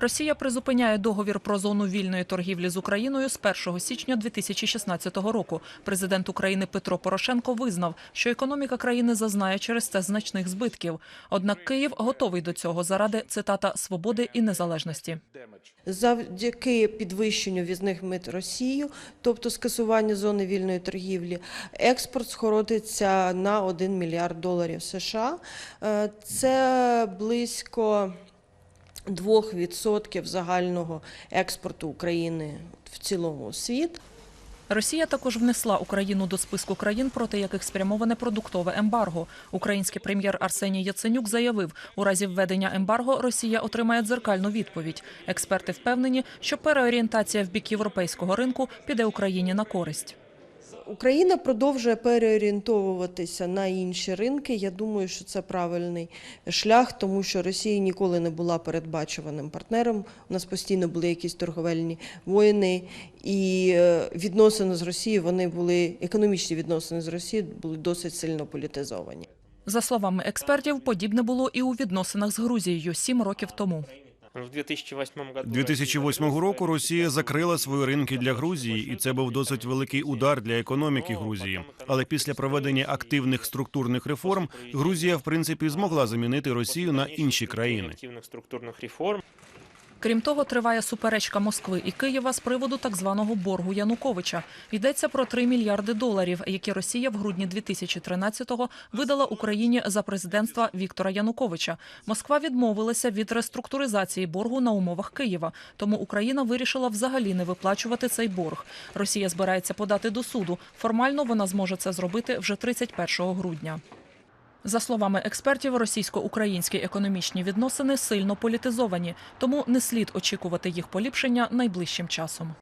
Росія призупиняє договір про зону вільної торгівлі з Україною з 1 січня 2016 року. Президент України Петро Порошенко визнав, що економіка країни зазнає через це значних збитків. Однак Київ готовий до цього заради цитата свободи і незалежності. Завдяки підвищенню візних мит Росією, тобто скасуванню зони вільної торгівлі, експорт скоротиться на 1 мільярд доларів США. Е, Це близько 2% загального експорту України в цілому світ. Росія також внесла Україну до списку країн, проти яких спрямоване продуктове ембарго. Український прем'єр Арсеній Яценюк заявив, у разі введення ембарго Росія отримає дзеркальну відповідь. Експерти впевнені, що переорієнтація в бік європейського ринку піде Україні на користь. Україна продовжує переорієнтовуватися на інші ринки. Я думаю, що це правильний шлях, тому що Росія ніколи не була передбачуваним партнером. У нас постійно були якісь торговельні воїни, і е, відносини з Росією вони були економічні відносини з Росією були досить сильно політизовані. За словами експертів, подібне було і у відносинах з Грузією сім років тому. В 2008 году 2008 року Росія закрила свої ринки для Грузії, і це був досить великий удар для економіки Грузії. Але після проведення активних структурних реформ Грузія, в принципі, змогла замінити Росію на інші країни. активних структурних реформ. Крім того, триває суперечка Москви і Києва з приводу так званого боргу Януковича. Йдеться про 3 мільярди доларів, які Росія в грудні 2013-го видала Україні за президентства Віктора Януковича. Москва відмовилася від реструктуризації боргу на умовах Києва, тому Україна вирішила взагалі не виплачувати цей борг. Росія збирається подати до суду. Формально вона зможе це зробити вже 31 грудня. За словами експертів, російсько-українські економічні відносини сильно політизовані, тому не слід очікувати їх поліпшення найближчим часом.